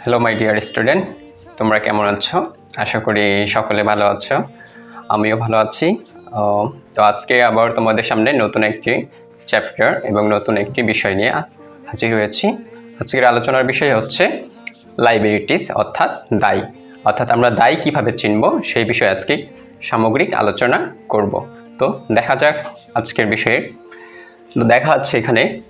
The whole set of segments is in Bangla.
হ্যালো মাই ডিয়ার স্টুডেন্ট তোমরা কেমন আছো? আশা করি সকলে ভালো আছো। আমিও ভালো আছি। তো আজকে আবার তোমাদের সামনে নতুন একটি চ্যাপ্টার এবং নতুন একটি বিষয় নিয়ে হাজির হয়েছি। আজকের আলোচনার বিষয় হচ্ছে লাইবিলিটিস অর্থাৎ দায়। অর্থাৎ আমরা দায় কীভাবে চিনব? সেই বিষয়ে আজকে সামগ্রিক আলোচনা করব। তো দেখা যাক আজকের বিষয়ে তো দেখা যাচ্ছে এখানে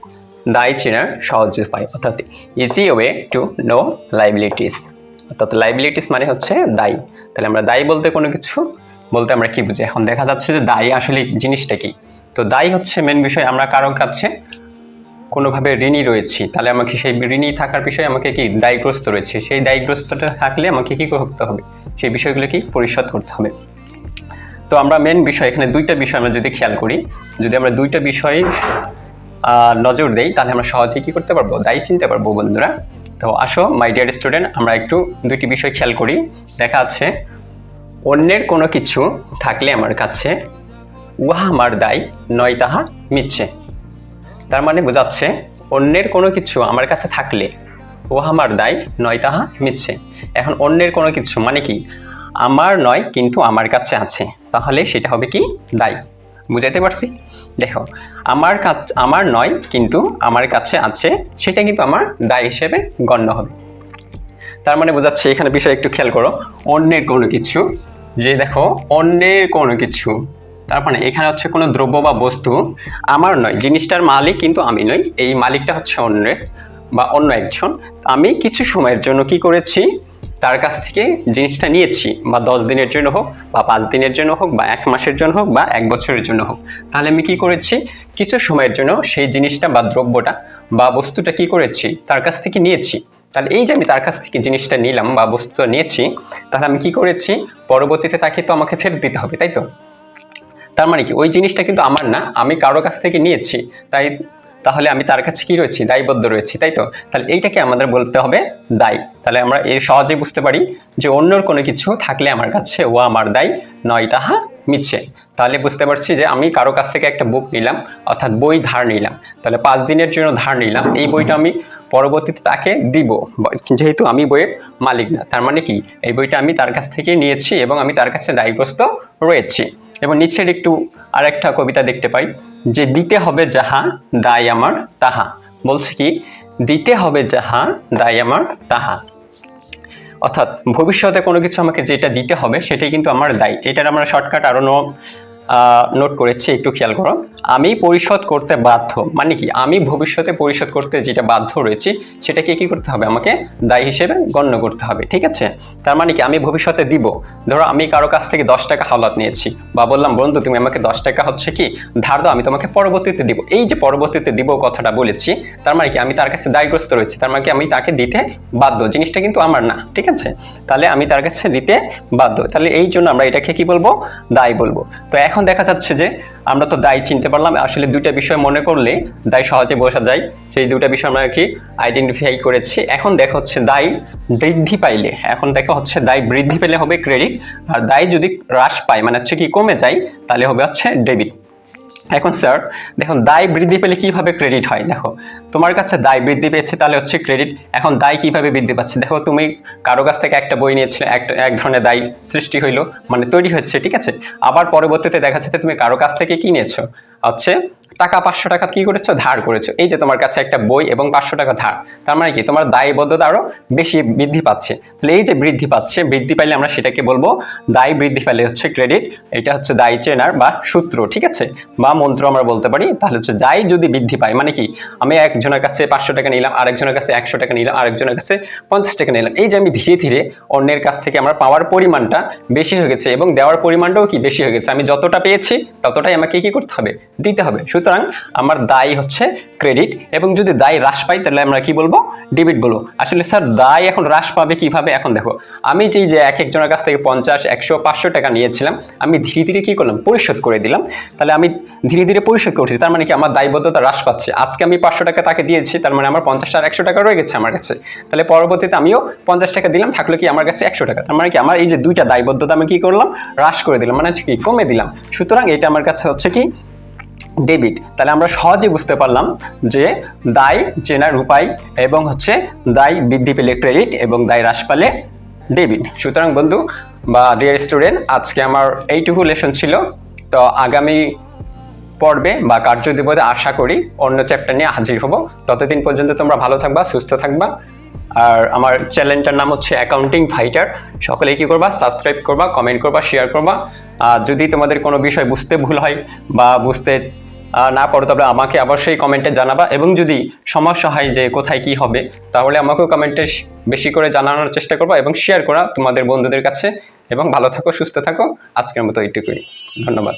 দায় চেনার সহজ উপায়। অর্থাৎ easy way to know liabilities অর্থাৎ লাইবিলিটিস মানে হচ্ছে দায়ী। তাহলে আমরা দায়ী বলতে কোনো কিছু, বলতে আমরা কি বুঝি? এখন দেখা যাচ্ছে যে দায়ী আসলে জিনিসটা কি? তো দায়ী হচ্ছে মেন বিষয়, আমরা কারও কাছে কোনোভাবে ঋণী রয়েছি। তাহলে আমাকে সেই ঋণী থাকার বিষয়ে আমাকে কি দায়গ্রস্ত রয়েছে? সেই দায়গ্রস্তটা থাকলে আমাকে কি করতে হবে? সেই বিষয়গুলো কি পরিশোধ করতে হবে? তো আমরা মেন বিষয়, এখানে দুইটা বিষয় আমরা যদি খেয়াল করি, যদি আমরা দুইটা বিষয় নজর দেই, তাহলে আমরা সহজেই কি করতে পারব? দায়ী চিনতে পারব বন্ধুরা। তো আসো মাই ডিয়ার স্টুডেন্ট আমরা একটু দুইটি বিষয় খেয়াল করি। দেখা আছে, অন্যের কোনো কিছু থাকলে আমার কাছে, উহা আমার দায়, নয় তাহা মিচ্ছে তার মানে বোঝাচ্ছে, অন্যের কোনো কিছু আমার কাছে থাকলে, উহা আমার দায়, নয় তাহা মিচ্ছে এখন অন্যের কোনো কিছু মানে কি? আমার নয়, কিন্তু আমার কাছে আছে। তাহলে সেটা হবে কি? দায়। বুঝাতে পারছি? দেখো, আমার কাছ, আমার নয়, কিন্তু আমার কাছে আছে, সেটা কিন্তু আমার দায় হিসেবে গণ্য হবে। তার মানে বোঝাচ্ছে, এখানে বিষয় একটু খেয়াল করো। অন্যের কোনো কিছু, যে দেখো, অন্যের কোনো কিছু, তার মানে এখানে হচ্ছে কোনো দ্রব্য বা বস্তু আমার নয়। জিনিসটার মালিক কিন্তু আমি নই, এই মালিকটা হচ্ছে অন্যের বা অন্য একজন। আমি কিছু সময়ের জন্য কি করেছি? তার কাছ থেকে জিনিসটা নিয়েছি, বা দশ দিনের জন্য হোক, বা পাঁচ দিনের জন্য হোক, বা এক মাসের জন্য হোক, বা এক বছরের জন্য হোক। তাহলে আমি কি করেছি? কিছু সময়ের জন্য সেই জিনিসটা বা দ্রব্যটা বা বস্তুটা কি করেছি? তার কাছ থেকে নিয়েছি। তাহলে এই যে আমি তার কাছ থেকে জিনিসটা নিলাম বা বস্তুটা নিয়েছি, তাহলে আমি কি করেছি? পরবর্তীতে তাকে তো আমাকে ফেরত দিতে হবে, তাই তো? তার মানে কি? ওই জিনিসটা কিন্তু আমার না, আমি কারও কাছ থেকে নিয়েছি। তাই তাহলে আমি তার কাছে কি রয়েছি? দায়বদ্ধ রয়েছি, তাই তো? তাহলে এইটাকে আমাদের বলতে হবে দায়। তাহলে আমরা এই সহজে বুঝতে পারি যে অন্যর কোনো কিছু থাকলে আমার কাছে ও আমার দায়, নয় তাহা মিছে তাহলে বুঝতে পারছি যে আমি কারও কাছ থেকে একটা বুক নিলাম, অর্থাৎ বই ধার নিলাম। তাহলে পাঁচ দিনের জন্য ধার নিলাম, এই বইটা আমি পরবর্তীতে তাকে দিব। যেহেতু আমি বইয়ের মালিক না, তার মানে কি? এই বইটা আমি তার কাছ থেকে নিয়েছি এবং আমি তার কাছে দায়গ্রস্ত রয়েছি। এবং নিচের একটু আরেকটা কবিতা দেখতে পাই। যে দিতে হবে যাহা দায় আমার তাহা। বলছে কি, দিতে হবে যাহা দায় আমার তাহা। অর্থাৎ ভবিষ্যতে কোনো কিছু আমাকে যেটা দিতে হবে, সেটাই কিন্তু আমার দায়। এটার আমরা শর্টকাট আরও নোট করেছি, একটু খেয়াল করো। আমি পরিশোধ করতে বাধ্য মানে কি? আমি ভবিষ্যতে পরিশোধ করতে যেটা বাধ্য রয়েছি, সেটাকে কি করতে হবে? আমাকে দায় হিসেবে গণ্য করতে হবে, ঠিক আছে? তার মানে কি? আমি ভবিষ্যতে দিব। ধরো, আমি কারও কাছ থেকে দশ টাকা হাওলাত নিয়েছি বা বললাম, বন্ধু, তুমি আমাকে দশ টাকা হচ্ছে কি? ধার দাও, আমি তোমাকে পরবর্তীতে দিব। এই যে পরবর্তীতে দিব কথাটা বলেছি, তার মানে কি? আমি তার কাছে দায়গ্রস্ত রয়েছি, তার মানে কি? আমি তাকে দিতে বাধ্য। জিনিসটা কিন্তু আমার না, ঠিক আছে? তাহলে আমি তার কাছে দিতে বাধ্য। তাহলে এই জন্য আমরা এটাকে কি বলব? দায় বলব। তো এখন দেখা যাচ্ছে যে আমরা তো দায় চিনতে পারলাম। আসলে দুইটা বিষয় মনে করলে দায় সহজে বোঝা যায়। সেই দুইটা বিষয় আমরা কি আইডেন্টিফাই করেছি। এখন দেখা হচ্ছে দায় বৃদ্ধি পাইলে, এখন দেখা হচ্ছে দায় বৃদ্ধি পেলে হবে ক্রেডিট আর দায় যদি হ্রাস পায় মানে হচ্ছে কি কমে যায়, তাহলে হবে হচ্ছে ডেবিট এখন স্যার দেখুন, দায় বৃদ্ধি পেলে কীভাবে ক্রেডিট হয়? দেখো, তোমার কাছে দায় বৃদ্ধি পেয়েছে, তাহলে হচ্ছে ক্রেডিট এখন দায় কীভাবে বৃদ্ধি পাচ্ছে? দেখো, তুমি কারও কাছ থেকে একটা বই নিয়েছিলে একটা এক ধরনের দায় সৃষ্টি হইল মানে তৈরি হচ্ছে, ঠিক আছে? আবার পরবর্তীতে দেখা যাচ্ছে তুমি কারও কাছ থেকে কি নিয়েছো? হচ্ছে টাকা পাঁচশো টাকা কি করেছ? ধার করেছ। এই যে তোমার কাছে একটা বই এবং পাঁচশো টাকা ধার, তার মানে কি? তোমার দায়বদ্ধতা আরও বেশি বৃদ্ধি পাচ্ছে। তাহলে এই যে বৃদ্ধি পাচ্ছে, বৃদ্ধি পাইলে আমরা সেটাকে বলব দায় বৃদ্ধি পাইলে হচ্ছে ক্রেডিট এটা হচ্ছে দায় চেনার বা সূত্র, ঠিক আছে? বা মন্ত্র আমরা বলতে পারি, তাহলে হচ্ছে দায় যদি বৃদ্ধি পায় মানে কি? আমি একজনের কাছে পাঁচশো টাকা নিলাম, আরেকজনের কাছে একশো টাকা নিলাম, আরেকজনের কাছে পঞ্চাশ টাকা নিলাম। এই যে আমি ধীরে ধীরে অন্যের কাছ থেকে আমার পাওয়ার পরিমাণটা বেশি হয়ে গেছে এবং দেওয়ার পরিমাণটাও কি? বেশি হয়ে গেছে। আমি যতটা পেয়েছি, ততটাই আমাকে কি করতে হবে? দিতে হবে। সুতরাং আমার দায় হচ্ছে ক্রেডিট এবং যদি দায় হ্রাস পাই, তাহলে আমরা কি বলব? ডেবিট বলব। আসলে স্যার দায় এখন হ্রাস পাবে কীভাবে? এখন দেখো, আমি যেই যে এক একজনের কাছ থেকে পঞ্চাশ, একশো, পাঁচশো টাকা নিয়েছিলাম, আমি ধীরে ধীরে কি করলাম? পরিশোধ করে দিলাম। তাহলে আমি ধীরে ধীরে পরিশোধ করছি, তার মানে কি আমার দায়বদ্ধতা হ্রাস পাচ্ছে। আজকে আমি পাঁচশো টাকা তাকে দিয়েছি, তার মানে আমার পঞ্চাশ আর একশো টাকা রয়ে গেছে আমার কাছে। তাহলে পরবর্তীতে আমিও পঞ্চাশ টাকা দিলাম, থাকল কি আমার কাছে একশো টাকা। তার মানে কি আমার এই যে দুইটা দায়বদ্ধতা আমি কি করলাম? হ্রাস করে দিলাম মানে হচ্ছে কি কমে দিলাম। সুতরাং এটা আমার কাছে হচ্ছে কি ডেবিট তাহলে আমরা সহজে বুঝতে পারলাম যে দায় চেনার উপায় এবং হচ্ছে দায় বৃদ্ধি পেলে ক্রেডিট এবং দায় হ্রাস পেলে ডেবিট সুতরাং বন্ধু, বা ডিয়ার স্টুডেন্ট আজকে আমার এইটুকু লেসন ছিল। তো আগামী পর্বে বা কার্যদিবসে আশা করি অন্য চ্যাপ্টার নিয়ে হাজির হব। ততদিন পর্যন্ত তোমরা ভালো থাকবা, সুস্থ থাকবা। আর আমার চ্যানেলটার নাম হচ্ছে অ্যাকাউন্টিং ফাইটার সকলেই কি করবা? সাবস্ক্রাইব করবা কমেন্ট করবা শেয়ার করবা। আর যদি তোমাদের কোনো বিষয় বুঝতে ভুল হয় বা বুঝতে না করো তবে আমাকে অবশ্যই কমেন্টে জানাবা। এবং যদি সমস্যা হয় যে কোথায় কি হবে, তাহলে আমাকেও কমেন্টে বেশি করে জানানোর চেষ্টা করবা এবং শেয়ার করা তোমাদের বন্ধুদের কাছে। এবং ভালো থাকো, সুস্থ থাকো। আজকের মতো এইটুকুই। ধন্যবাদ।